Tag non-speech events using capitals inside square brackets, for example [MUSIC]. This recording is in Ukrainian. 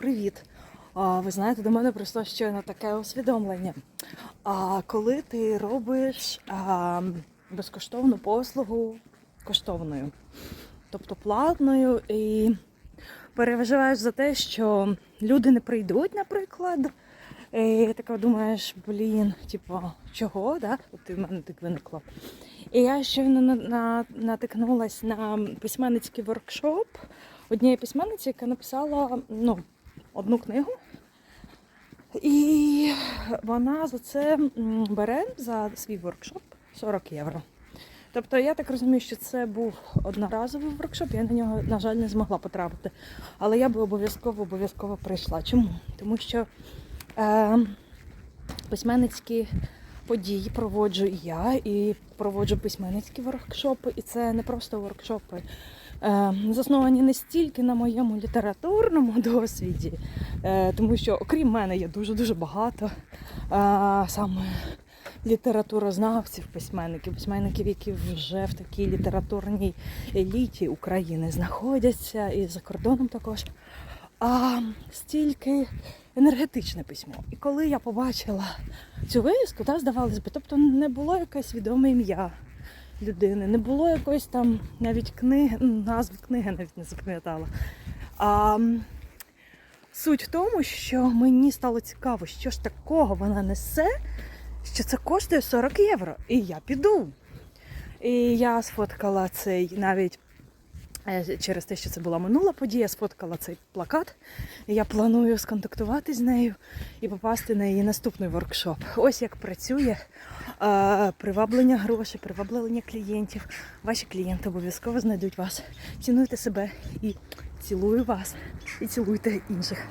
Привіт! А, ви знаєте, до мене прийшло щойно таке усвідомлення. А коли ти робиш а, безкоштовну послугу коштовною, тобто платною, і переживаєш за те, що люди не прийдуть, наприклад. І така думаєш, блін, типу, чого, да? От в мене так виникло. І я щойно на, на, натикнулась на письменницький воркшоп однієї письменниці, яка написала ну, одну книгу. І вона за це бере за свій воркшоп 40 євро. Тобто я так розумію, що це був одноразовий воркшоп, я на нього, на жаль, не змогла потрапити. Але я би обов'язково обов'язково прийшла. Чому? Тому що е, письменницькі події проводжу я, і проводжу письменницькі воркшопи, і це не просто воркшопи. Е, засновані не стільки на моєму літературному [LAUGHS] досвіді, е, тому що окрім мене є дуже-дуже багато е, саме літературознавців, письменників, письменників, які вже в такій літературній еліті України знаходяться, і за кордоном також. А стільки енергетичне письмо. І коли я побачила цю вивіску, та здавалось би, тобто не було якесь відоме ім'я людини, не було якоїсь там навіть книги, ну, назви книги навіть не запам'ятала. А суть в тому, що мені стало цікаво, що ж такого вона несе, що це коштує 40 євро. І я піду. І я сфоткала цей навіть через те, що це була минула подія, сфоткала цей плакат. Я планую сконтактувати з нею і попасти на її наступний воркшоп. Ось як працює е, приваблення грошей, приваблення клієнтів. Ваші клієнти обов'язково знайдуть вас. Цінуйте себе і цілую вас, і цілуйте інших.